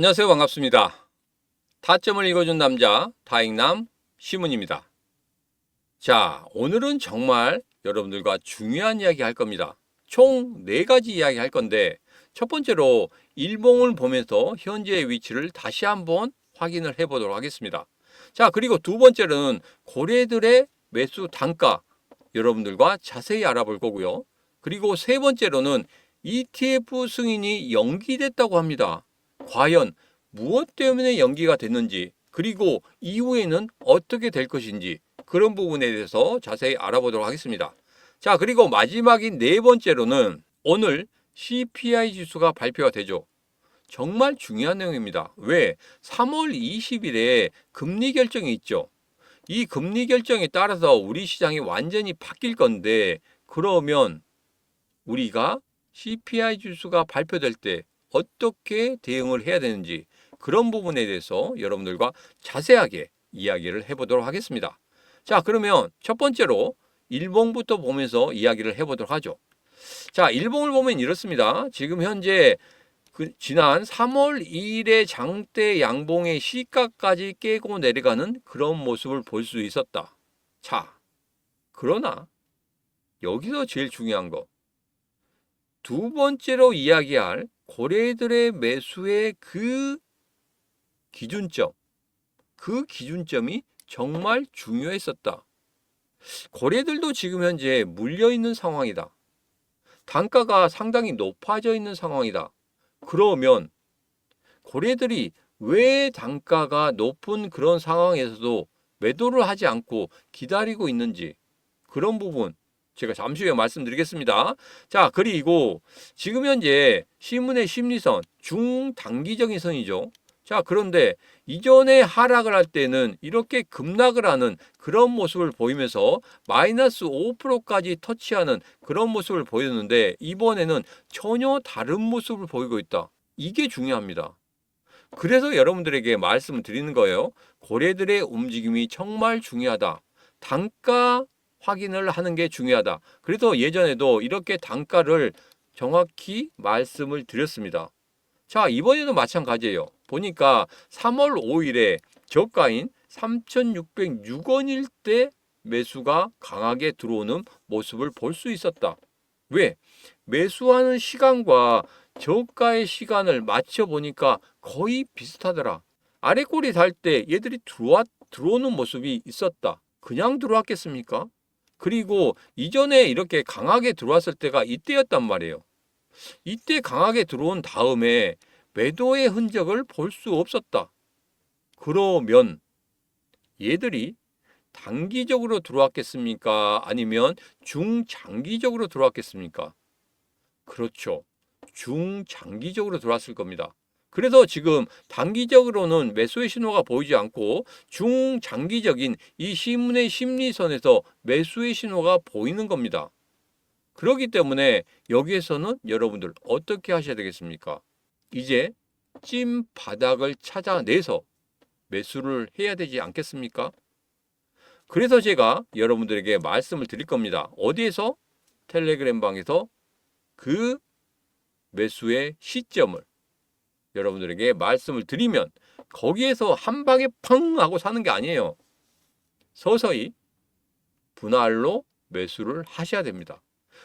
안녕하세요. 반갑습니다. 타점을 읽어준 남자, 다익남 시문입니다. 자, 오늘은 정말 여러분들과 중요한 이야기 할 겁니다. 총 네 가지 이야기 할 건데, 첫 번째로 일봉을 보면서 현재의 위치를 다시 한번 확인을 해 보도록 하겠습니다. 자, 그리고 두 번째로는 고래들의 매수 단가 여러분들과 자세히 알아볼 거고요. 그리고 세 번째로는 ETF 승인이 연기됐다고 합니다. 과연 무엇 때문에 연기가 됐는지, 그리고 이후에는 어떻게 될 것인지 그런 부분에 대해서 자세히 알아보도록 하겠습니다. 자, 그리고 마지막인 네 번째로는 오늘 CPI 지수가 발표가 되죠. 정말 중요한 내용입니다. 왜? 3월 20일에 금리 결정이 있죠. 이 금리 결정에 따라서 우리 시장이 완전히 바뀔 건데 그러면 우리가 CPI 지수가 발표될 때 어떻게 대응을 해야 되는지 그런 부분에 대해서 여러분들과 자세하게 이야기를 해보도록 하겠습니다. 자, 그러면 첫 번째로 일봉부터 보면서 이야기를 해보도록 하죠. 자, 일봉을 보면 이렇습니다. 지금 현재 그 지난 3월 2일의 장대 양봉의 시가까지 깨고 내려가는 그런 모습을 볼 수 있었다. 자, 그러나 여기서 제일 중요한 거. 두 번째로 이야기할 고래들의 매수의 그 기준점, 그 기준점이 정말 중요했었다. 고래들도 지금 현재 물려 있는 상황이다. 단가가 상당히 높아져 있는 상황이다. 그러면 고래들이 왜 단가가 높은 그런 상황에서도 매도를 하지 않고 기다리고 있는지 그런 부분 제가 잠시 후에 말씀드리겠습니다. 자, 그리고 지금 현재 신문의 심리선 중단기적인 선이죠. 자, 그런데 이전에 하락을 할 때는 이렇게 급락을 하는 그런 모습을 보이면서 마이너스 5%까지 터치하는 그런 모습을 보였는데 이번에는 전혀 다른 모습을 보이고 있다. 이게 중요합니다. 그래서 여러분들에게 말씀을 드리는 거예요. 고래들의 움직임이 정말 중요하다. 단가 확인을 하는 게 중요하다. 그래서 예전에도 이렇게 단가를 정확히 말씀을 드렸습니다. 자, 이번에도 마찬가지예요. 보니까 3월 5일에 저가인 3,606원일 때 매수가 강하게 들어오는 모습을 볼 수 있었다. 왜? 매수하는 시간과 저가의 시간을 맞춰 보니까 거의 비슷하더라. 아래 꼬리 달 때 얘들이 들어와, 들어오는 모습이 있었다. 그냥 들어왔겠습니까? 그리고 이전에 이렇게 강하게 들어왔을 때가 이때였단 말이에요. 이때 강하게 들어온 다음에 매도의 흔적을 볼 수 없었다. 그러면 얘들이 단기적으로 들어왔겠습니까? 아니면 중장기적으로 들어왔겠습니까? 그렇죠. 중장기적으로 들어왔을 겁니다. 그래서 지금 단기적으로는 매수의 신호가 보이지 않고 중장기적인 이 신문의 심리선에서 매수의 신호가 보이는 겁니다. 그렇기 때문에 여기에서는 여러분들 어떻게 하셔야 되겠습니까? 이제 찐 바닥을 찾아내서 매수를 해야 되지 않겠습니까? 그래서 제가 여러분들에게 말씀을 드릴 겁니다. 어디에서? 텔레그램 방에서 그 매수의 시점을 여러분들에게 말씀을 드리면 거기에서 한 방에 펑 하고 사는 게 아니에요. 서서히 분할로 매수를 하셔야 됩니다.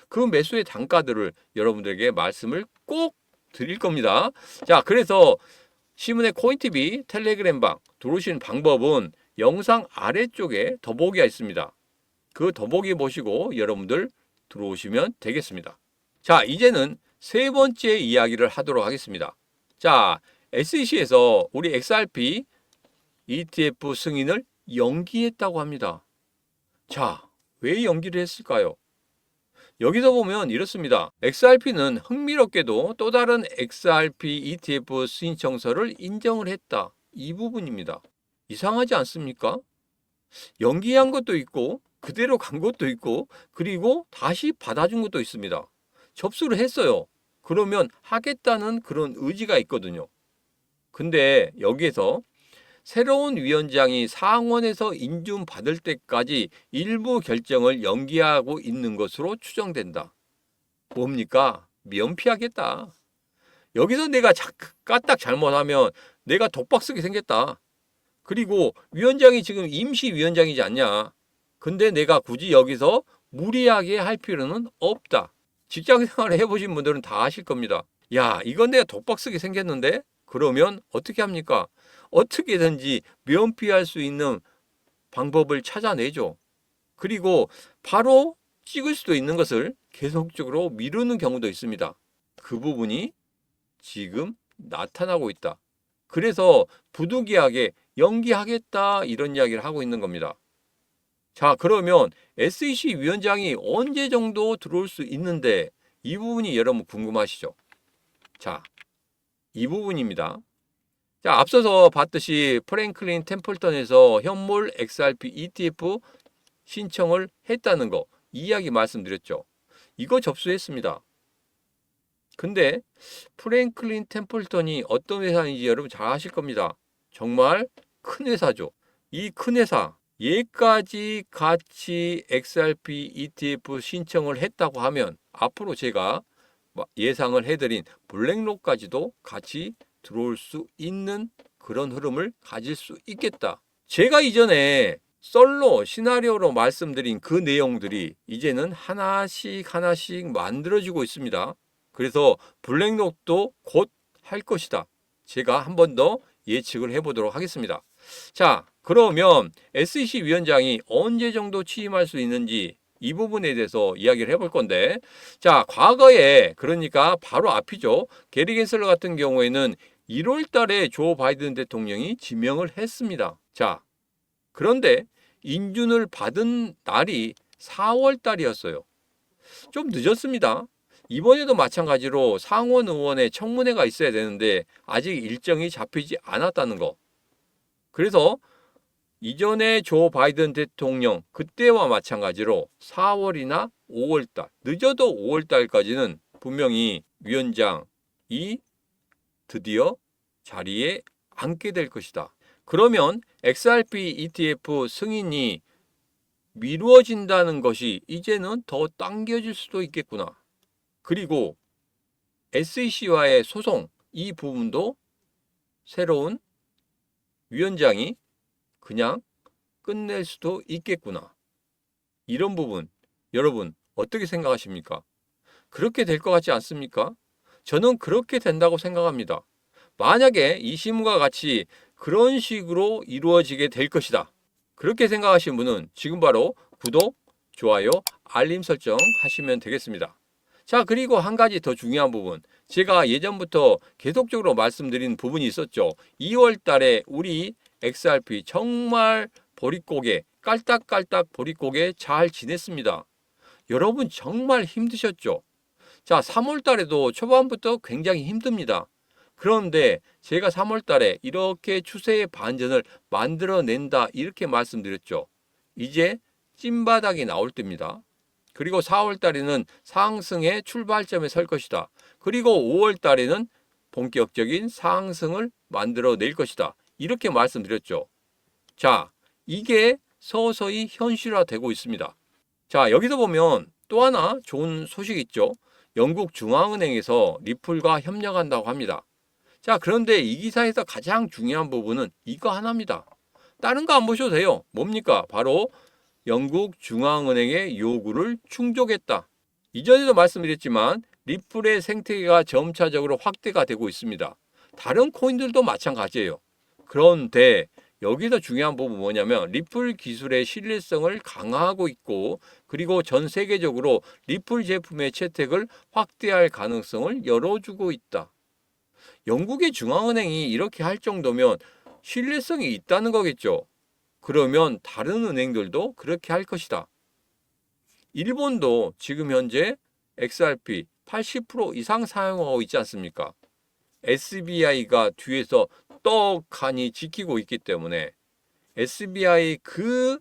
그 매수의 단가들을 여러분들에게 말씀을 꼭 드릴 겁니다. 자, 그래서 시문의 코인TV 텔레그램방 들어오시는 방법은 영상 아래쪽에 더보기가 있습니다. 그 더보기 보시고 여러분들 들어오시면 되겠습니다. 자, 이제는 세 번째 이야기를 하도록 하겠습니다. 자, SEC에서 우리 XRP ETF 승인을 연기했다고 합니다. 자, 왜 연기를 했을까요? 여기서 보면 이렇습니다. XRP는 흥미롭게도 또 다른 XRP ETF 신청서를 인정을 했다. 이 부분입니다. 이상하지 않습니까? 연기한 것도 있고 그대로 간 것도 있고 그리고 다시 받아준 것도 있습니다. 접수를 했어요. 그러면 하겠다는 그런 의지가 있거든요. 근데 여기에서 새로운 위원장이 상원에서 인준받을 때까지 일부 결정을 연기하고 있는 것으로 추정된다. 뭡니까? 면피하겠다. 여기서 내가 자- 까딱 잘못하면 내가 독박 쓰게 생겼다. 그리고 위원장이 지금 임시위원장이지 않냐. 근데 내가 굳이 여기서 무리하게 할 필요는 없다. 직장 생활을 해보신 분들은 다 아실 겁니다. 야, 이건 내가 독박 쓰게 생겼는데? 그러면 어떻게 합니까? 어떻게든지 면피할 수 있는 방법을 찾아내죠. 그리고 바로 찍을 수도 있는 것을 계속적으로 미루는 경우도 있습니다. 그 부분이 지금 나타나고 있다. 그래서 부득이하게 연기하겠다 이런 이야기를 하고 있는 겁니다. 자, 그러면 SEC 위원장이 언제 정도 들어올 수 있는데 이 부분이 여러분 궁금하시죠? 자, 이 부분입니다. 자, 앞서서 봤듯이 프랭클린 템플턴에서 현물 XRP ETF 신청을 했다는 거 이야기 말씀드렸죠. 이거 접수했습니다. 근데 프랭클린 템플턴이 어떤 회사인지 여러분 잘 아실 겁니다. 정말 큰 회사죠. 이 큰 회사 얘까지 같이 XRP ETF 신청을 했다고 하면 앞으로 제가 예상을 해드린 블랙록까지도 같이 들어올 수 있는 그런 흐름을 가질 수 있겠다. 제가 이전에 썰로 시나리오로 말씀드린 그 내용들이 이제는 하나씩 하나씩 만들어지고 있습니다. 그래서 블랙록도 곧 할 것이다. 제가 한 번 더 예측을 해보도록 하겠습니다. 자, 그러면 SEC 위원장이 언제 정도 취임할 수 있는지 이 부분에 대해서 이야기를 해볼 건데, 자, 과거에 그러니까 바로 앞이죠. 게리 겐슬러 같은 경우에는 1월 달에 조 바이든 대통령이 지명을 했습니다. 자, 그런데 인준을 받은 날이 4월 달이었어요. 좀 늦었습니다. 이번에도 마찬가지로 상원 의원의 청문회가 있어야 되는데 아직 일정이 잡히지 않았다는 거. 그래서 이전에 조 바이든 대통령 그때와 마찬가지로 4월이나 5월 달, 늦어도 5월 달까지는 분명히 위원장이 드디어 자리에 앉게 될 것이다. 그러면 XRP ETF 승인이 미루어진다는 것이 이제는 더 당겨질 수도 있겠구나. 그리고 SEC와의 소송 이 부분도 새로운 위원장이 그냥 끝낼 수도 있겠구나. 이런 부분 여러분 어떻게 생각하십니까? 그렇게 될 것 같지 않습니까? 저는 그렇게 된다고 생각합니다. 만약에 이 신문과 같이 그런 식으로 이루어지게 될 것이다. 그렇게 생각하시는 분은 지금 바로 구독, 좋아요, 알림 설정 하시면 되겠습니다. 자, 그리고 한 가지 더 중요한 부분. 제가 예전부터 계속적으로 말씀드린 부분이 있었죠. 2월 달에 우리 XRP 정말 보릿고개, 깔딱깔딱 보릿고개 잘 지냈습니다. 여러분 정말 힘드셨죠? 자, 3월 달에도 초반부터 굉장히 힘듭니다. 그런데 제가 3월 달에 이렇게 추세의 반전을 만들어낸다 이렇게 말씀드렸죠. 이제 찐바닥이 나올 때입니다. 그리고 4월 달에는 상승의 출발점에 설 것이다. 그리고 5월 달에는 본격적인 상승을 만들어낼 것이다. 이렇게 말씀드렸죠. 자, 이게 서서히 현실화되고 있습니다. 자, 여기서 보면 또 하나 좋은 소식 있죠. 영국 중앙은행에서 리플과 협력한다고 합니다. 자, 그런데 이 기사에서 가장 중요한 부분은 이거 하나입니다. 다른 거 안 보셔도 돼요. 뭡니까? 바로 영국 중앙은행의 요구를 충족했다. 이전에도 말씀드렸지만 리플의 생태계가 점차적으로 확대가 되고 있습니다. 다른 코인들도 마찬가지예요. 그런데 여기서 중요한 부분 뭐냐면 리플 기술의 신뢰성을 강화하고 있고 그리고 전 세계적으로 리플 제품의 채택을 확대할 가능성을 열어주고 있다. 영국의 중앙은행이 이렇게 할 정도면 신뢰성이 있다는 거겠죠. 그러면 다른 은행들도 그렇게 할 것이다. 일본도 지금 현재 XRP 80% 이상 사용하고 있지 않습니까? SBI가 뒤에서 떡하니 지키고 있기 때문에 SBI 그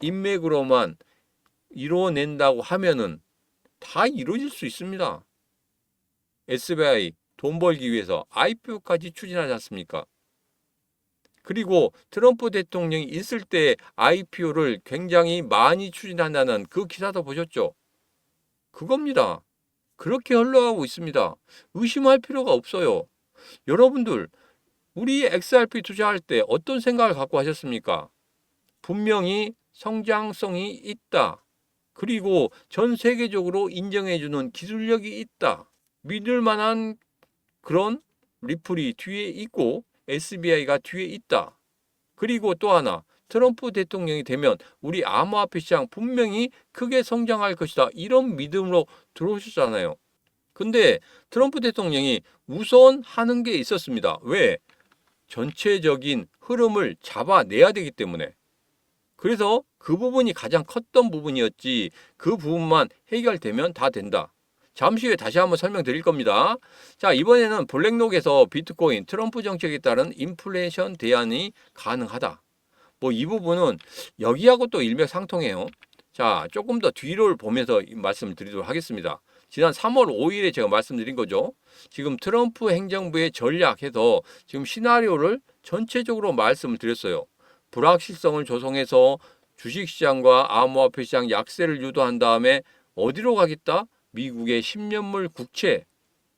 인맥으로만 이루어낸다고 하면은 다 이루어질 수 있습니다. SBI 돈 벌기 위해서 IPO까지 추진하지 않습니까? 그리고 트럼프 대통령이 있을 때 IPO를 굉장히 많이 추진한다는 그 기사도 보셨죠? 그겁니다. 그렇게 흘러가고 있습니다. 의심할 필요가 없어요. 여러분들, 우리 XRP 투자할 때 어떤 생각을 갖고 하셨습니까? 분명히 성장성이 있다. 그리고 전 세계적으로 인정해주는 기술력이 있다. 믿을 만한 그런 리플이 뒤에 있고 SBI가 뒤에 있다. 그리고 또 하나 트럼프 대통령이 되면 우리 암호화폐 시장 분명히 크게 성장할 것이다. 이런 믿음으로 들어오셨잖아요. 근데 트럼프 대통령이 우선 하는 게 있었습니다. 왜? 전체적인 흐름을 잡아내야 되기 때문에. 그래서 그 부분이 가장 컸던 부분이었지 그 부분만 해결되면 다 된다. 잠시 후에 다시 한번 설명드릴 겁니다. 자, 이번에는 블랙록에서 비트코인 트럼프 정책에 따른 인플레이션 대안이 가능하다. 뭐 이 부분은 여기하고 또 일맥상통해요. 자, 조금 더 뒤를 보면서 이 말씀을 드리도록 하겠습니다. 지난 3월 5일에 제가 말씀드린 거죠. 지금 트럼프 행정부의 전략해서 지금 시나리오를 전체적으로 말씀을 드렸어요. 불확실성을 조성해서 주식시장과 암호화폐 시장 약세를 유도한 다음에 어디로 가겠다? 미국의 10년물 국채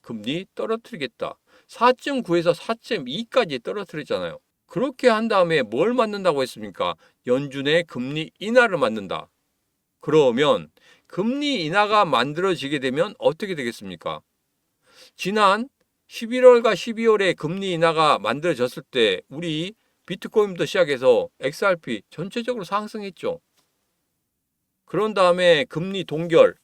금리 떨어뜨리겠다. 4.9에서 4.2까지 떨어뜨렸잖아요. 그렇게 한 다음에 뭘 맞는다고 했습니까? 연준의 금리 인하를 맞는다. 그러면 금리 인하가 만들어지게 되면 어떻게 되겠습니까? 지난 11월과 12월에 금리 인하가 만들어졌을 때 우리 비트코인부터 시작해서 XRP 전체적으로 상승했죠. 그런 다음에 금리 동결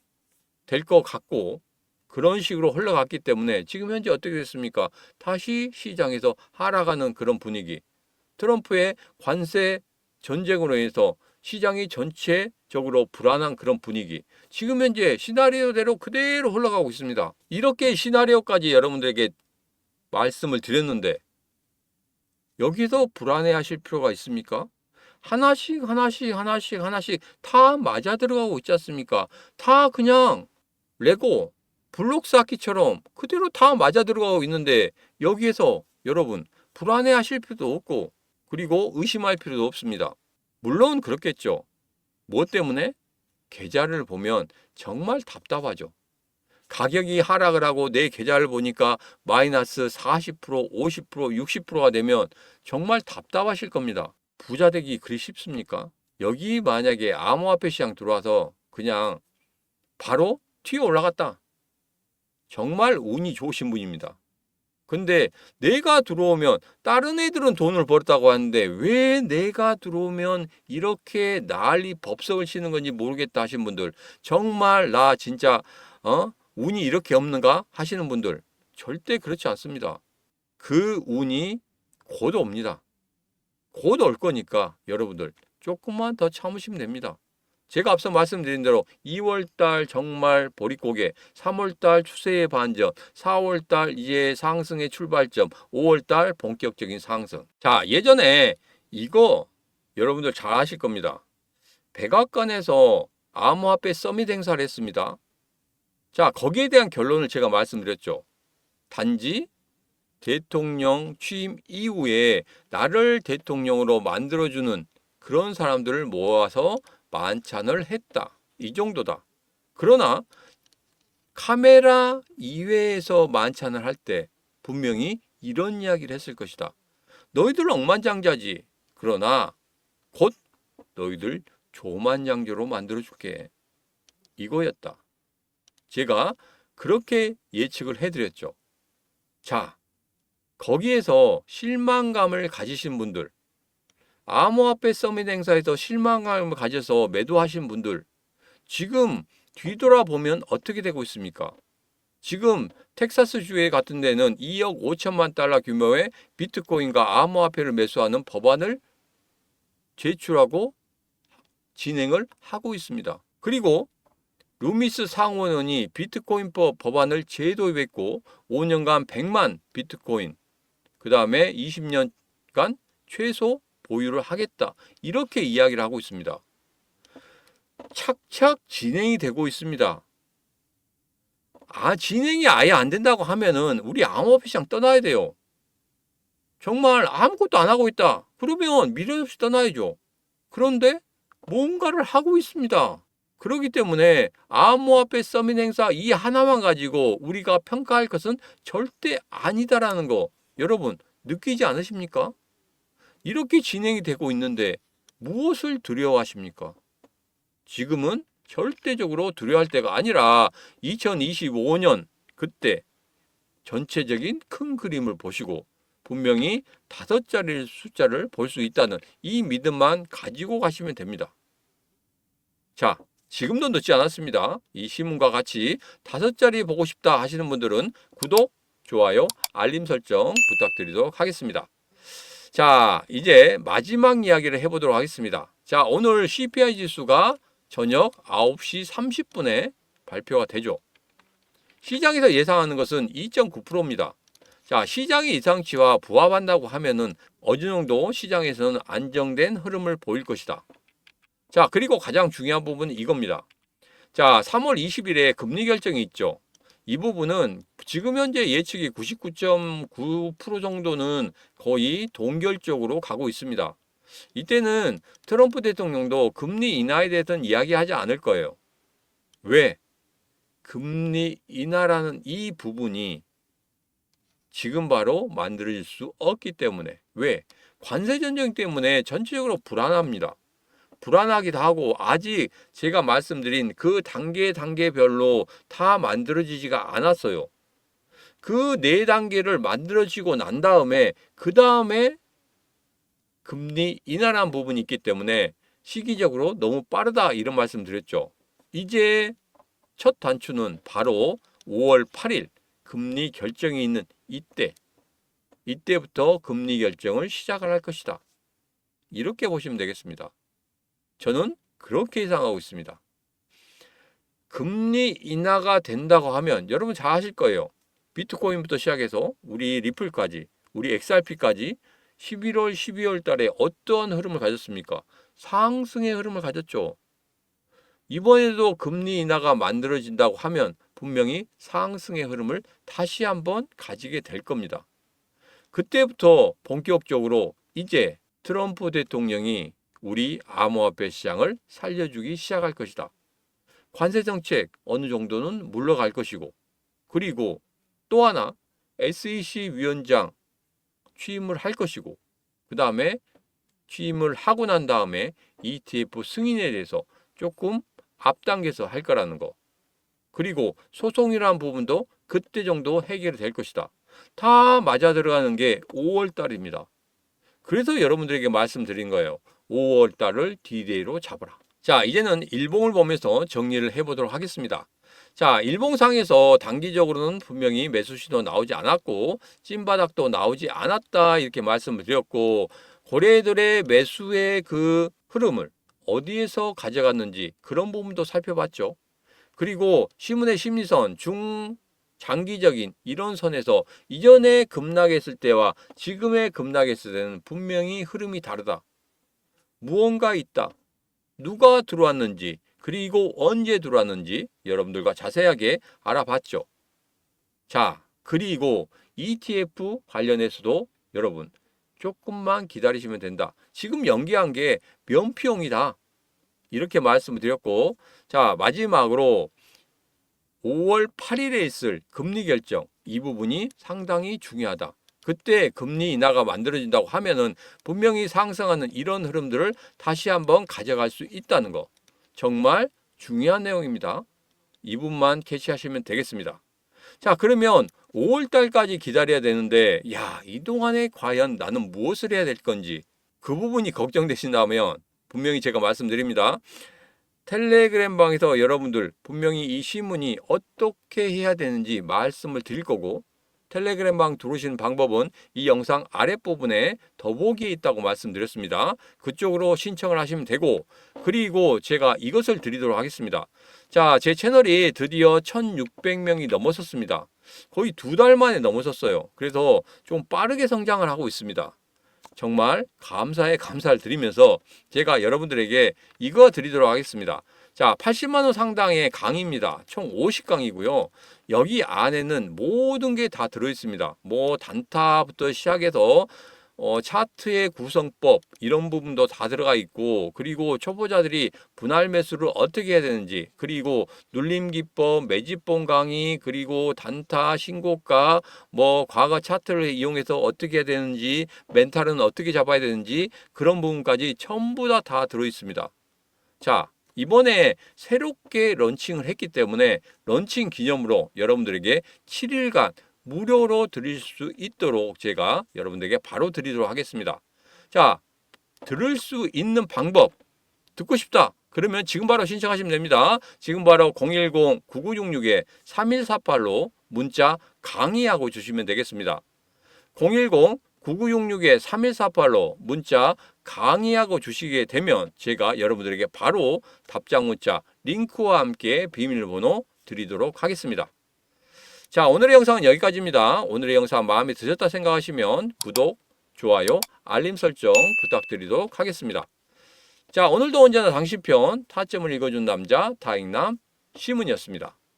될 것 같고 그런 식으로 흘러갔기 때문에 지금 현재 어떻게 됐습니까? 다시 시장에서 하락하는 그런 분위기. 트럼프의 관세 전쟁으로 인해서 시장이 전체적으로 불안한 그런 분위기. 지금 현재 시나리오대로 그대로 흘러가고 있습니다. 이렇게 시나리오까지 여러분들에게 말씀을 드렸는데 여기서 불안해 하실 필요가 있습니까? 하나씩 하나씩 하나씩 하나씩 다 맞아 들어가고 있지 않습니까? 다 그냥 레고 블록 쌓기처럼 그대로 다 맞아 들어가고 있는데 여기에서 여러분 불안해 하실 필요도 없고 그리고 의심할 필요도 없습니다. 물론 그렇겠죠. 뭐 때문에? 계좌를 보면 정말 답답하죠. 가격이 하락을 하고 내 계좌를 보니까 마이너스 40%, 50%, 60%가 되면 정말 답답하실 겁니다. 부자 되기 그리 쉽습니까? 여기 만약에 암호화폐 시장 들어와서 그냥 바로 튀어 올라갔다. 정말 운이 좋으신 분입니다. 근데 내가 들어오면 다른 애들은 돈을 벌었다고 하는데 왜 내가 들어오면 이렇게 난리 법석을 치는 건지 모르겠다 하신 분들 정말 나 진짜 어 운이 이렇게 없는가 하시는 분들 절대 그렇지 않습니다. 그 운이 곧 옵니다. 곧 올 거니까 여러분들 조금만 더 참으시면 됩니다. 제가 앞서 말씀드린 대로 2월달 정말 보릿고개, 3월달 추세의 반전, 4월달 이제 상승의 출발점, 5월달 본격적인 상승. 자, 예전에 이거 여러분들 잘 아실 겁니다. 백악관에서 암호화폐 서밋 행사를 했습니다. 자, 거기에 대한 결론을 제가 말씀드렸죠. 단지 대통령 취임 이후에 나를 대통령으로 만들어주는 그런 사람들을 모아서 만찬을 했다. 이 정도다. 그러나 카메라 이외에서 만찬을 할 때 분명히 이런 이야기를 했을 것이다. 너희들 억만장자지. 그러나 곧 너희들 조만장자로 만들어줄게. 이거였다. 제가 그렇게 예측을 해드렸죠. 자, 거기에서 실망감을 가지신 분들, 암호화폐 서밋 행사에서 실망감을 가져서 매도하신 분들, 지금 뒤돌아보면 어떻게 되고 있습니까? 지금 텍사스주에 같은 데는 2억 5천만 달러 규모의 비트코인과 암호화폐를 매수하는 법안을 제출하고 진행을 하고 있습니다. 그리고 루미스 상원원이 비트코인법 법안을 재도입했고 5년간 100만 비트코인, 그 다음에 20년간 최소 보유를 하겠다. 이렇게 이야기를 하고 있습니다. 착착 진행이 되고 있습니다. 아, 진행이 아예 안 된다고 하면은 우리 암호화폐 시장 떠나야 돼요. 정말 아무것도 안 하고 있다. 그러면 미련 없이 떠나야죠. 그런데 뭔가를 하고 있습니다. 그렇기 때문에 암호화폐 서밋 행사 이 하나만 가지고 우리가 평가할 것은 절대 아니다라는 거 여러분 느끼지 않으십니까? 이렇게 진행이 되고 있는데 무엇을 두려워하십니까? 지금은 절대적으로 두려워할 때가 아니라 2025년 그때 전체적인 큰 그림을 보시고 분명히 다섯 자리 숫자를 볼 수 있다는 이 믿음만 가지고 가시면 됩니다. 자, 지금도 늦지 않았습니다. 이 신문과 같이 다섯 자리 보고 싶다 하시는 분들은 구독, 좋아요, 알림 설정 부탁드리도록 하겠습니다. 자, 이제 마지막 이야기를 해보도록 하겠습니다. 자, 오늘 CPI 지수가 저녁 9시 30분에 발표가 되죠. 시장에서 예상하는 것은 2.9%입니다. 자, 시장의 예상치와 부합한다고 하면은 어느 정도 시장에서는 안정된 흐름을 보일 것이다. 자, 그리고 가장 중요한 부분은 이겁니다. 자, 3월 20일에 금리 결정이 있죠. 이 부분은 지금 현재 예측이 99.9% 정도는 거의 동결적으로 가고 있습니다. 이때는 트럼프 대통령도 금리 인하에 대해서는 이야기하지 않을 거예요. 왜? 금리 인하라는 이 부분이 지금 바로 만들어질 수 없기 때문에 왜? 관세 전쟁 때문에 전체적으로 불안합니다. 불안하기도 하고 아직 제가 말씀드린 그 단계 단계별로 다 만들어지지가 않았어요. 그 네 단계를 만들어지고 난 다음에 그 다음에 금리 인하라는 부분이 있기 때문에 시기적으로 너무 빠르다 이런 말씀 드렸죠. 이제 첫 단추는 바로 5월 8일 금리 결정이 있는 이때 이때부터 금리 결정을 시작을 할 것이다. 이렇게 보시면 되겠습니다. 저는 그렇게 예상하고 있습니다. 금리 인하가 된다고 하면 여러분 잘 아실 거예요. 비트코인부터 시작해서 우리 리플까지, 우리 XRP까지 11월, 12월 달에 어떠한 흐름을 가졌습니까? 상승의 흐름을 가졌죠. 이번에도 금리 인하가 만들어진다고 하면 분명히 상승의 흐름을 다시 한번 가지게 될 겁니다. 그때부터 본격적으로 이제 트럼프 대통령이 우리 암호화폐 시장을 살려주기 시작할 것이다. 관세 정책 어느 정도는 물러갈 것이고 그리고 또 하나 SEC 위원장 취임을 할 것이고 그 다음에 취임을 하고 난 다음에 ETF 승인에 대해서 조금 앞당겨서 할 거라는 거. 그리고 소송이라는 부분도 그때 정도 해결이 될 것이다. 다 맞아 들어가는 게 5월 달입니다. 그래서 여러분들에게 말씀드린 거예요. 5월 달을 디데이로 잡아라. 자, 이제는 일봉을 보면서 정리를 해보도록 하겠습니다. 자, 일봉상에서 단기적으로는 분명히 매수 신호 나오지 않았고 찐바닥도 나오지 않았다 이렇게 말씀을 드렸고 고래들의 매수의 그 흐름을 어디에서 가져갔는지 그런 부분도 살펴봤죠. 그리고 신문의 심리선 중 장기적인 이런 선에서 이전에 급락했을 때와 지금의 급락했을 때는 분명히 흐름이 다르다. 무언가 있다. 누가 들어왔는지 그리고 언제 들어왔는지 여러분들과 자세하게 알아봤죠. 자, 그리고 ETF 관련해서도 여러분 조금만 기다리시면 된다. 지금 연기한 게 면피용이다. 이렇게 말씀을 드렸고, 자, 마지막으로 5월 8일에 있을 금리 결정, 이 부분이 상당히 중요하다. 그때 금리 인하가 만들어진다고 하면은 분명히 상승하는 이런 흐름들을 다시 한번 가져갈 수 있다는 거. 정말 중요한 내용입니다. 이 부분만 캐치하시면 되겠습니다. 자, 그러면 5월 달까지 기다려야 되는데, 야, 이 동안에 과연 나는 무엇을 해야 될 건지 그 부분이 걱정되신다면 분명히 제가 말씀드립니다. 텔레그램 방에서 여러분들 분명히 이 신문이 어떻게 해야 되는지 말씀을 드릴 거고 텔레그램 방 들어오시는 방법은 이 영상 아랫부분에 더보기에 있다고 말씀드렸습니다. 그쪽으로 신청을 하시면 되고 그리고 제가 이것을 드리도록 하겠습니다. 자, 제 채널이 드디어 1600명이 넘어섰습니다. 거의 두 달 만에 넘어섰어요. 그래서 좀 빠르게 성장을 하고 있습니다. 정말 감사의 감사를 드리면서 제가 여러분들에게 이거 드리도록 하겠습니다. 자, 80만 원 상당의 강의입니다. 총 50강이고요. 여기 안에는 모든 게 다 들어 있습니다. 뭐 단타부터 시작해서 어, 차트의 구성법 이런 부분도 다 들어가 있고 그리고 초보자들이 분할 매수를 어떻게 해야 되는지 그리고 눌림 기법, 매집본 강의 그리고 단타, 신고가 뭐 과거 차트를 이용해서 어떻게 해야 되는지 멘탈은 어떻게 잡아야 되는지 그런 부분까지 전부 다 다 들어 있습니다. 자, 이번에 새롭게 런칭을 했기 때문에 런칭 기념으로 여러분들에게 7일간 무료로 드릴 수 있도록 제가 여러분들에게 바로 드리도록 하겠습니다. 자, 들을 수 있는 방법 듣고 싶다. 그러면 지금 바로 신청하시면 됩니다. 지금 바로 010-9966-3148로 문자 강의하고 주시면 되겠습니다. 010-9966-3148로 문자 강의하고 주시게 되면 제가 여러분들에게 바로 답장 문자 링크와 함께 비밀번호 드리도록 하겠습니다. 자, 오늘의 영상은 여기까지입니다. 오늘의 영상 마음에 드셨다 생각하시면 구독, 좋아요, 알림 설정 부탁드리도록 하겠습니다. 자, 오늘도 언제나 당신 편 타점을 읽어준 남자 다익남 시문이었습니다.